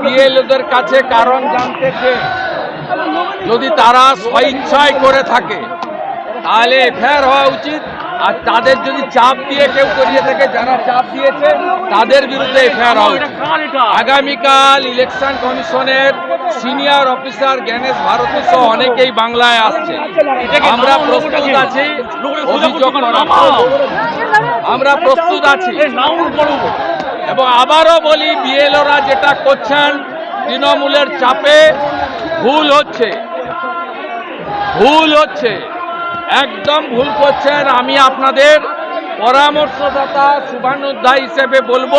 বিএলওদের কাছে কারণ জানতে যদি তারা স্বইচ্ছায় করে থাকে, তাহলে এফআইআর হওয়া উচিত। আর তাদের যদি চাপ দিয়ে কেউ করিয়ে থাকে, যারা চাপ দিয়েছে, তাদের বিরুদ্ধে এফআইআর হওয়া উচিত। আগামীকাল ইলেকশন কমিশনের সিনিয়র অফিসার জ্ঞানেশ ভারতী সহ অনেকেই বাংলায় আসছে। আমরা প্রস্তুত আছি। আমরা প্রস্তুত আছি। এবং আবারও বলি, বিএলওরা যেটা করছেন, তৃণমূলের চাপে ভুল হচ্ছে। ভুল হচ্ছে। একদম ভুল করছেন। আমি আপনাদের পরামর্শদাতা শুভানুধ্যায় হিসেবে বলব,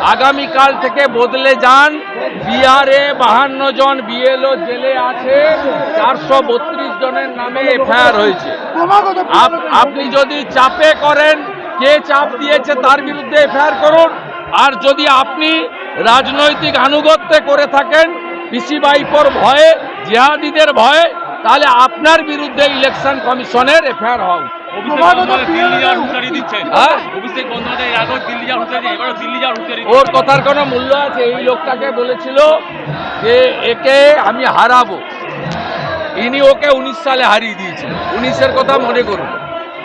আগামীকাল থেকে বদলে যান। বিহারে বাহান্ন জন বিএলও জেলে আছে। চারশো বত্রিশ জনের নামে এফআইআর হয়েছে। আপ- আপনি যদি চাপে করেন, কে চাপ দিয়েছে তার বিরুদ্ধে এফআইআর করুন। আর যদি আপনি রাজনৈতিক আনুগত্যে করে থাকেন পিসি বাইপোর ভয়ে জিহাদিদের ভয়ে তাহলে আপনার বিরুদ্ধে ইলেকশন কমিশনের এফআইআর হওয়া দিচ্ছেন হ্যাঁ? অভিষেক বন্দ্যোপাধ্যায় এর আগেও দিল্লি যাওয়ার হুঁশিয়ারি এবারও দিল্লি যাওয়ার হুঁশিয়ারি ওর কথার কোনো মূল্য আছে? এই লোকটাকে বলেছিল যে একে আমি হারাবো। ইনি ওকে উনিশ সালে হারিয়ে দিয়েছিল। উনিশের কথা মনে করুন।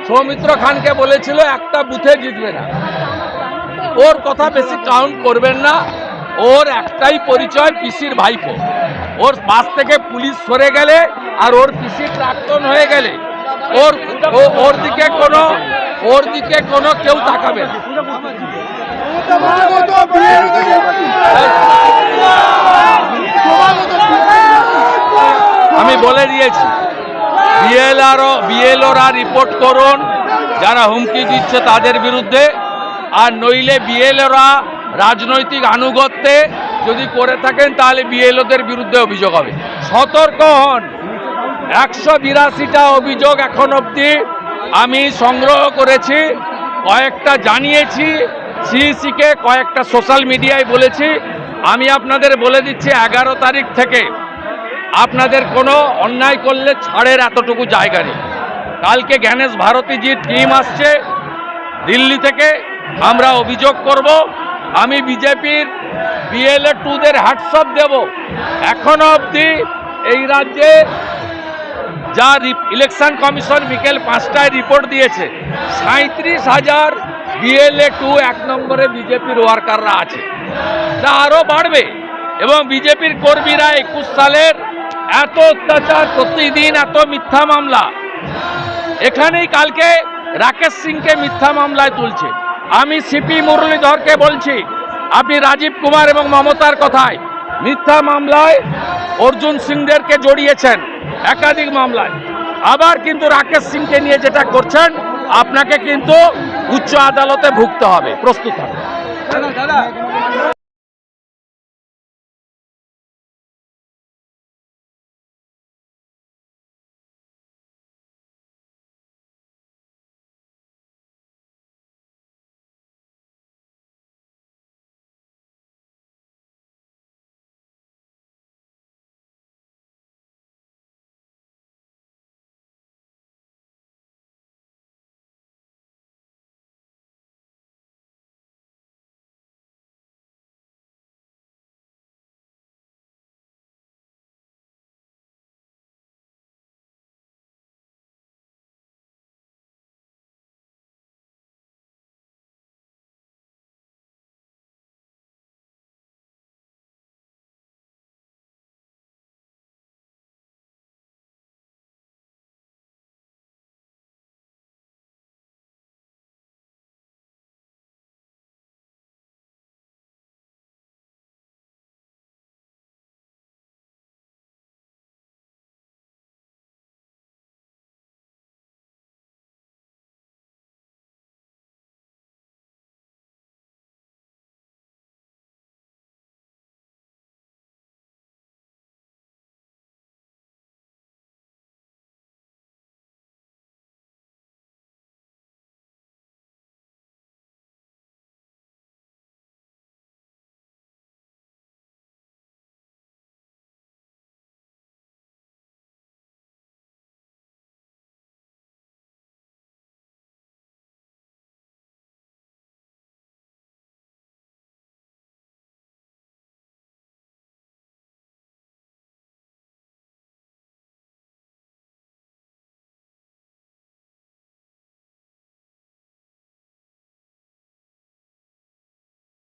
সৌমিত্র খানকে বলেছিল একটা বুথে জিতবে না। ওর কথা বেশি কাউন্ট করবেন না। ওর একটাই পরিচয় পিসির ভাইপো। ওর পাশ থেকে পুলিশ সরে গেলে আর ওর পিসি প্রাক্তন হয়ে গেলে ওর ওর দিকে কোনো ওর দিকে কোনো কেউ তাকাবে আমি বলে দিয়েছি বিএলআরও বিএলওরা রিপোর্ট করুন। যারা হুমকি দিচ্ছে তাদের বিরুদ্ধে আর নইলে বিএলওরা রাজনৈতিক আনুগত্যে যদি করে থাকেন, তাহলে বিএলওদের বিরুদ্ধে অভিযোগ হবে। সতর্ক হন। একশো বিরাশিটা অভিযোগ এখন অবধি আমি সংগ্রহ করেছি, কয়েকটা জানিয়েছি, সিইসিকে কয়েকটা সোশ্যাল মিডিয়ায় বলেছি। আমি আপনাদের বলে দিচ্ছি, এগারো তারিখ থেকে আপনাদের কোনো অন্যায় করলে ছাড়ের এতটুকু জায়গা নেই। কালকে জ্ঞানেশ ভারতীজির টিম আসছে দিল্লি থেকে। আমরা অভিযোগ করব, আমি বিজেপির বিএলএ টুদের হ্যাটসঅপ দেব। এখনও অবধি এই রাজ্যে যা ইলেকশন কমিশন বিকেল পাঁচটায় রিপোর্ট দিয়েছে সাঁত্রিশ হাজার বিএলএ টু এক নম্বরে বিজেপির ওয়ার্কাররা আছে। তা আরও বাড়বে এবং বিজেপির কর্মীরা একুশ সালের এত অত্যাচার, প্রতিদিন এত মিথ্যা মামলা। এখানেই কালকে রাকেশ সিংকে মিথ্যা মামলায় তুলছে। আমি সিপি মুরলীধরকে বলছি, আপনি রাজীব কুমার এবং মমতার কথায় মিথ্যা মামলায় অর্জুন সিংদেরকে জড়িয়েছেন, একাধিক মামলায়। আবার কিন্তু রাকেশ সিংকে নিয়ে যেটা করছেন, আপনাকে কিন্তু উচ্চ আদালতে ভুগতে হবে, প্রস্তুত হবে